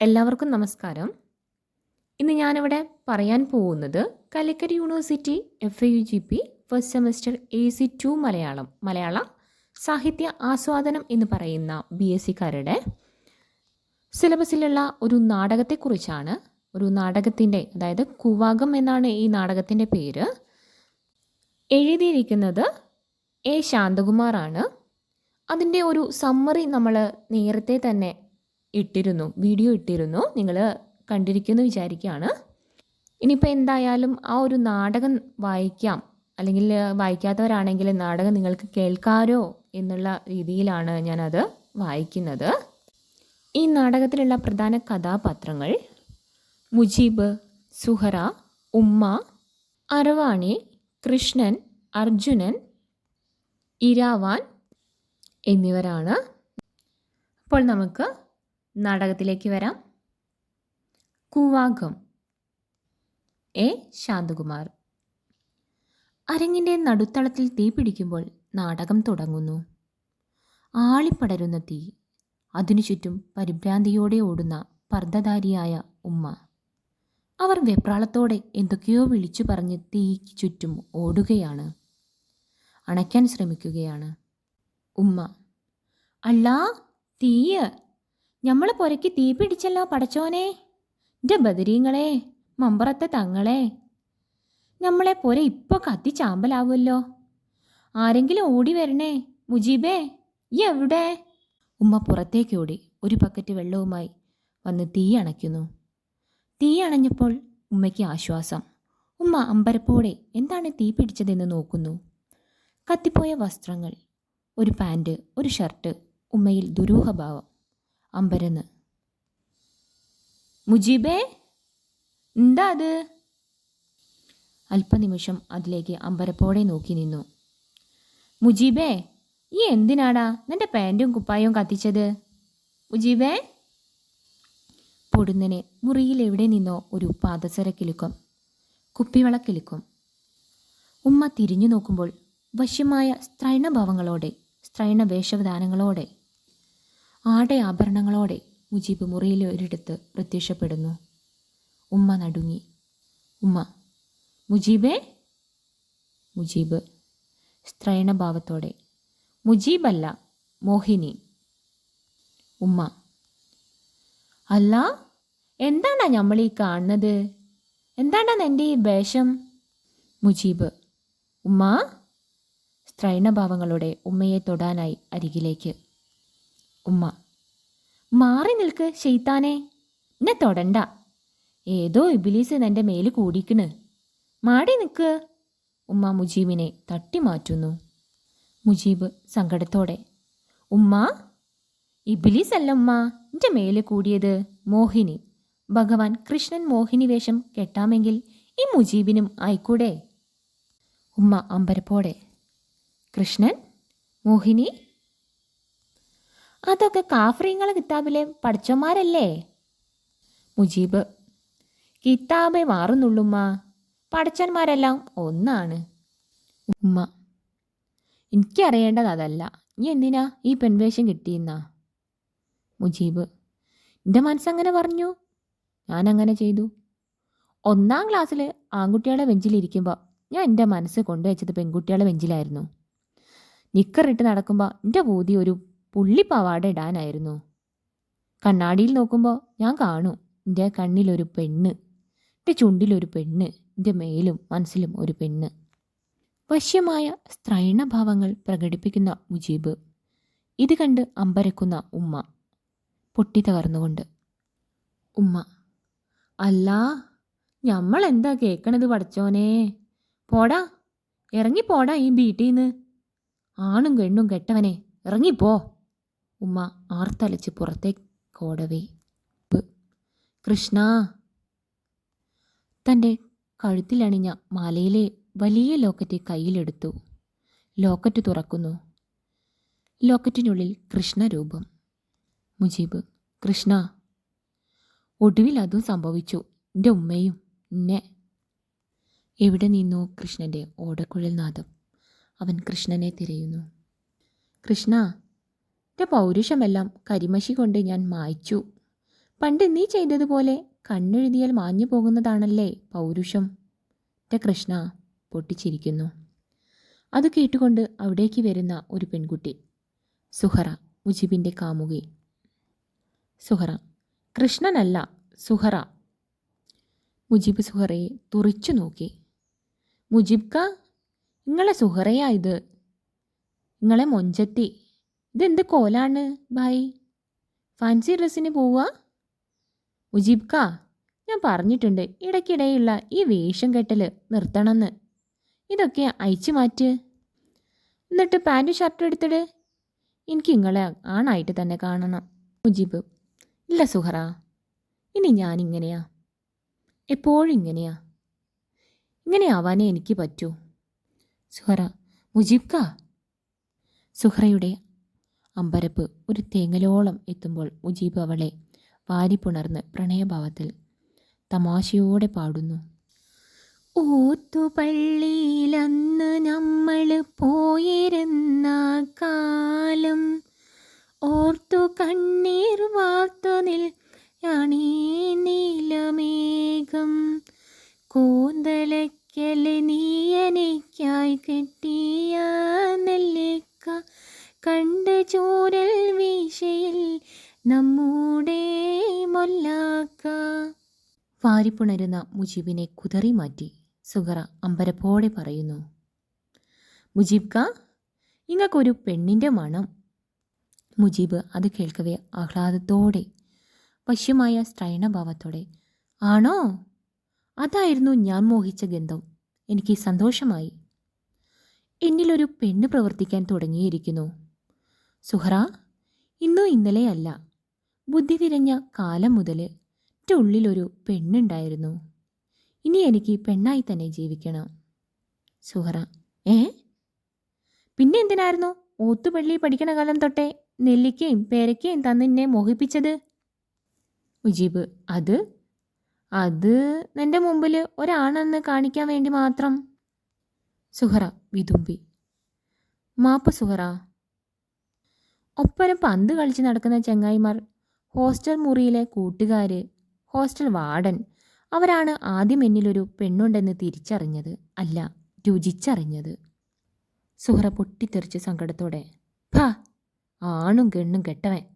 എല്ലാവർക്കും നമസ്കാരം. ഇന്ന് ഞാനിവിടെ പറയാൻ പോകുന്നത് Calicut University F A U G P first semester A C two Malayalam Malayala സാഹിത്യ ആസ്വാദനം എന്ന് പറയുന്ന ബി എസ് സിക്കാരുടെ സിലബസിലുള്ള ഒരു നാടകത്തെക്കുറിച്ചാണ്. ഒരു നാടകത്തിന്റെ അതായത് കുവാകം എന്നാണ് ഈ നാടകത്തിന്റെ പേര്. എഴുതിയിരിക്കുന്നത് എ ശാന്തകുമാറാണ്. അതിന്റെ ഒരു സമ്മറി നമ്മൾ നേരത്തെ തന്നെ ഇട്ടിരുന്നു വീഡിയോ ഇട്ടിരുന്നു നിങ്ങൾ കണ്ടിരിക്കുമെന്ന് വിചാരിക്കുകയാണ്. ഇനിയിപ്പോൾ എന്തായാലും ആ ഒരു നാടകം വായിക്കാം അല്ലെങ്കിൽ വായിക്കാത്തവരാണെങ്കിൽ നാടകം നിങ്ങൾക്ക് കേൾക്കാരോ എന്നുള്ള രീതിയിലാണ് ഞാനത് വായിക്കുന്നത്. ഈ നാടകത്തിലുള്ള പ്രധാന കഥാപാത്രങ്ങൾ മുജീബ് സുഹറ ഉമ്മ അരവാണി കൃഷ്ണൻ അർജുനൻ ഇരാവാൻ എന്നിവരാണ്. അപ്പോൾ നമുക്ക് നാടകത്തിലേക്ക് വരാം. കൂവാകം എ. ശാന്തകുമാർ. അരങ്ങിന്റെ നടുത്തളത്തിൽ തീ പിടിക്കുമ്പോൾ നാടകം തുടങ്ങുന്നു. ആളിപ്പടരുന്ന തീ. അതിനു ചുറ്റും പരിഭ്രാന്തിയോടെ ഓടുന്ന പർദ്ദധാരിയായ ഉമ്മ. അവർ വെപ്രാളത്തോടെ എന്തൊക്കെയോ വിളിച്ചു പറഞ്ഞ് തീക്ക് ചുറ്റും ഓടുകയാണ്. അണയ്ക്കാൻ ശ്രമിക്കുകയാണ്. ഉമ്മ. അല്ലാ തീയ് ഞമ്മൾ പുരയ്ക്ക് തീ പിടിച്ചല്ലോ പടച്ചോനെ. എന്റെ ബദരീങ്ങളെ മമ്പറത്തെ തങ്ങളെ. നമ്മളെ പുര ഇപ്പോൾ കത്തി ചാമ്പലാവുമല്ലോ ആരെങ്കിലും ഓടി വരണേ മുജീബേ ഈ എവിടെ? ഉമ്മ പുറത്തേക്ക് ഓടി ഒരു പക്കറ്റ് വെള്ളവുമായി വന്ന് തീ അണയ്ക്കുന്നു. തീ അണഞ്ഞപ്പോൾ ഉമ്മയ്ക്ക് ആശ്വാസം. ഉമ്മ അമ്പരപ്പോടെ എന്താണ് തീ പിടിച്ചതെന്ന് നോക്കുന്നു. കത്തിപ്പോയ വസ്ത്രങ്ങൾ ഒരു പാന്റ് ഒരു ഷർട്ട് ഉമ്മയിൽ ദുരൂഹഭാവം. അമ്പരന്ന്. മുജീബേ എന്താ അത്? അല്പനിമിഷം അതിലേക്ക് അമ്പരപ്പോടെ നോക്കി നിന്നു. മുജീബേ ഈ എന്തിനാടാ നിന്റെ പാന്റും കുപ്പായവും കത്തിച്ചത്? മുജീബേ? പൊടുന്നനെ മുറിയിൽ എവിടെ നിന്നോ ഒരു പാദസര കിലുക്കും കുപ്പിവളക്കിലുക്കം. ഉമ്മ തിരിഞ്ഞു നോക്കുമ്പോൾ വശ്യമായ സ്ത്രൈണഭാവങ്ങളോടെ സ്ത്രൈണ വേഷവിധാനങ്ങളോടെ ആടെ ആഭരണങ്ങളോടെ മുജീബ് മുറിയിൽ ഒരിടത്ത് പ്രത്യക്ഷപ്പെടുന്നു. ഉമ്മ നടുങ്ങി. ഉമ്മ മുജീബേ? മുജീബ് സ്ത്രൈണഭാവത്തോടെ. മുജീബല്ല മോഹിനി. ഉമ്മ അല്ല എന്താണ് നമ്മൾ ഈ കാണുന്നത്? എന്താണ് എന്റെ ഈ വേഷം? മുജീബ് ഉമ്മ? സ്ത്രൈണഭാവങ്ങളുടെ ഉമ്മയെ തൊടാനായി അരികിലേക്ക്. ഉമ്മ. മാറി നിൽക്ക് ഷെയ്ത്താനെ എന്നെ തൊടണ്ട. ഏതോ ഇബിലീസ് നിന്റെ മേൽ കൂടിക്കണ് മാടി നിൽക്ക്. ഉമ്മ മുജീബിനെ തട്ടി മാറ്റുന്നു. മുജീബ് സങ്കടത്തോടെ. ഉമ്മ? ഇബിലീസ് അല്ല ഉമ്മ എന്റെ മേൽ കൂടിയത് മോഹിനി. ഭഗവാൻ കൃഷ്ണൻ മോഹിനി വേഷം കെട്ടാമെങ്കിൽ ഈ മുജീബിനും ആയിക്കൂടെ? ഉമ്മ അമ്പരപ്പോടെ. കൃഷ്ണൻ? മോഹിനി? അതൊക്കെ കാഫ്രീങ്ങളെ കിതാബിലെ പഠിച്ചന്മാരല്ലേ മുജീബ് കിതാബെ മാറുന്നുള്ളുമ്മ. പഠിച്ചന്മാരെല്ലാം ഒന്നാണ്. ഉമ്മ എനിക്കറിയേണ്ടത് അതല്ല. നീ എന്തിനാ ഈ പെൺവേഷം കിട്ടിയെന്നാ? മുജീബ് എന്റെ മനസ്സങ്ങനെ പറഞ്ഞു. ഞാനങ്ങനെ ചെയ്തു. ഒന്നാം ക്ലാസ്സിൽ ആൺകുട്ടികളുടെ ബെഞ്ചിലിരിക്കുമ്പോൾ ഞാൻ എന്റെ മനസ്സ് കൊണ്ടുവച്ചത് പെൺകുട്ടികളുടെ ബെഞ്ചിലായിരുന്നു. നിക്കറിട്ട് നടക്കുമ്പോൾ എന്റെ ബോധി ഒരു പുള്ളിപ്പാവാട ഇടാനായിരുന്നു. കണ്ണാടിയിൽ നോക്കുമ്പോൾ ഞാൻ കാണും. എന്റെ കണ്ണിലൊരു പെണ്ണ്. എന്റെ ചുണ്ടിലൊരു പെണ്ണ്. എന്റെ മേലും മനസ്സിലും ഒരു പെണ്ണ്. വശ്യമായ സ്ത്രൈണഭാവങ്ങൾ പ്രകടിപ്പിക്കുന്ന മുജീബ്. ഇത് കണ്ട് അമ്പരക്കുന്ന ഉമ്മ. പൊട്ടി തകർന്നുകൊണ്ട്. ഉമ്മ അല്ലാ നമ്മൾ എന്താ കേൾക്കണത് പഠിച്ചോനെ പോടാ ഇറങ്ങിപ്പോടാ ഈ വീട്ടീന്ന് ആണും പെണ്ണും കെട്ടവനെ ഇറങ്ങിപ്പോ ഉമ്മ ആർത്തലച്ച് പുറത്തേക്കോടവേ. കൃഷ്ണ. തന്റെ കഴുത്തിലണിഞ്ഞ മാലയിലെ വലിയ ലോക്കറ്റ് കയ്യിലെടുത്തു. ലോക്കറ്റ് തുറക്കുന്നു. ലോക്കറ്റിനുള്ളിൽ കൃഷ്ണരൂപം. മുജീബ്. കൃഷ്ണ. ഒടുവിൽ അതും സംഭവിച്ചു. എന്റെ ഉമ്മയും എന്നെ. എവിടെ നിന്നു കൃഷ്ണന്റെ ഓടക്കുഴൽ നാദം? അവൻ കൃഷ്ണനെ തിരയുന്നു. കൃഷ്ണ. എന്റെ പൗരുഷമെല്ലാം കരിമഷി കൊണ്ട് ഞാൻ മായ്ച്ചു. പണ്ട് നീ ചെയ്തതുപോലെ കണ്ണെഴുതിയാൽ മാഞ്ഞു പോകുന്നതാണല്ലേ പൗരുഷം? എന്റെ കൃഷ്ണ പൊട്ടിച്ചിരിക്കുന്നു. അത് കേട്ടുകൊണ്ട് അവിടേക്ക് വരുന്ന ഒരു പെൺകുട്ടി. സുഹറ മുജിബിന്റെ കാമുകി. സുഹറ കൃഷ്ണനല്ല സുഹറ. മുജീബ് സുഹറയെ തുറിച്ചു നോക്കി. മുജിബ്ക നിങ്ങളെ സുഹറയാ ഇത്. നിങ്ങളെ മൊഞ്ചത്തി. ഇതെന്ത് കോലാണ്? ഭായ് ഫാൻസി ഡ്രസ്സിന് പോവുക ഉജീബ്ക്ക ഞാൻ പറഞ്ഞിട്ടുണ്ട് ഇടയ്ക്കിടെയുള്ള ഈ വേഷം കെട്ടൽ നിർത്തണമെന്ന് ഇതൊക്കെ അയച്ചു മാറ്റ്. എന്നിട്ട് പാന്റും ഷർട്ടും എടുത്തിട്. എനിക്ക് നിങ്ങളെ ആണായിട്ട് തന്നെ കാണണം മുജീബ് ഇല്ല സുഹറ ഇനി ഞാനിങ്ങനെയാ. എപ്പോഴും ഇങ്ങനെയാ. ഇങ്ങനെ ആവാനേ എനിക്ക് പറ്റൂ. സുഹറ മുജീബ്ക്ക സുഹറയുടെ അമ്പരപ്പ് ഒരു തേങ്ങലോളം എത്തുമ്പോൾ മുജീബ് അവളെ വാരിപ്പുണർന്ന് പ്രണയഭാവത്തിൽ തമാശയോടെ പാടുന്നു. ഓത്തുപള്ളിയിലന്ന് നമ്മൾ പോയിരുന്ന കാലം ഓർത്തു കണ്ണീർ വാർത്തു നിൽയാണീ നീലമേഘം മൊല്ലാക്ക വാരിപ്പുണരുന്ന മുജീബിനെ കുതറി മാറ്റി സുഹറ അമ്പരപ്പോടെ പറയുന്നു മുജീബ് കാ ഇങ്ങക്കൊരു പെണ്ണിന്റെ മണം. മുജീബ് അത് കേൾക്കവേ ആഹ്ലാദത്തോടെ വശ്യമായ സ്ത്രൈണഭാവത്തോടെ ആണോ? അതായിരുന്നു ഞാൻ മോഹിച്ച ഗന്ധം. എനിക്ക് സന്തോഷമായി. എന്നിലൊരു പെണ്ണ് പ്രവർത്തിക്കാൻ തുടങ്ങിയിരിക്കുന്നു. സുഹറ ഇന്നോ ഇന്നലെയല്ല ബുദ്ധി തിരഞ്ഞ കാലം മുതൽ എന്റെ ഉള്ളിലൊരു പെണ്ണുണ്ടായിരുന്നു. ഇനി എനിക്ക് പെണ്ണായി തന്നെ ജീവിക്കണം. സുഹറ ഏ? പിന്നെ എന്തിനായിരുന്നു ഓത്തുപള്ളി പഠിക്കണ കാലം തൊട്ടേ നെല്ലിക്കയും പേരയ്ക്കയും തന്നെന്നെ മോഹിപ്പിച്ചത്? ഉജീബ് അത്? അത് നിന്റെ മുമ്പിൽ ഒരാണെന്ന് കാണിക്കാൻ വേണ്ടി മാത്രം. സുഹറ വിതുമ്പി. മാപ്പ് സുഹറ. ഒപ്പരം പന്ത് കളിച്ച് നടക്കുന്ന ചങ്ങായിമാർ ഹോസ്റ്റൽ മുറിയിലെ കൂട്ടുകാർ ഹോസ്റ്റൽ വാർഡൻ. അവരാണ് ആദ്യം എന്നിലൊരു പെണ്ണുണ്ടെന്ന് തിരിച്ചറിഞ്ഞത്. അല്ല രുചിച്ചറിഞ്ഞത്. സുഹറ പൊട്ടിത്തെറിച്ച് സങ്കടത്തോടെ ഭ ആണും പെണ്ണും കെട്ടവൻ.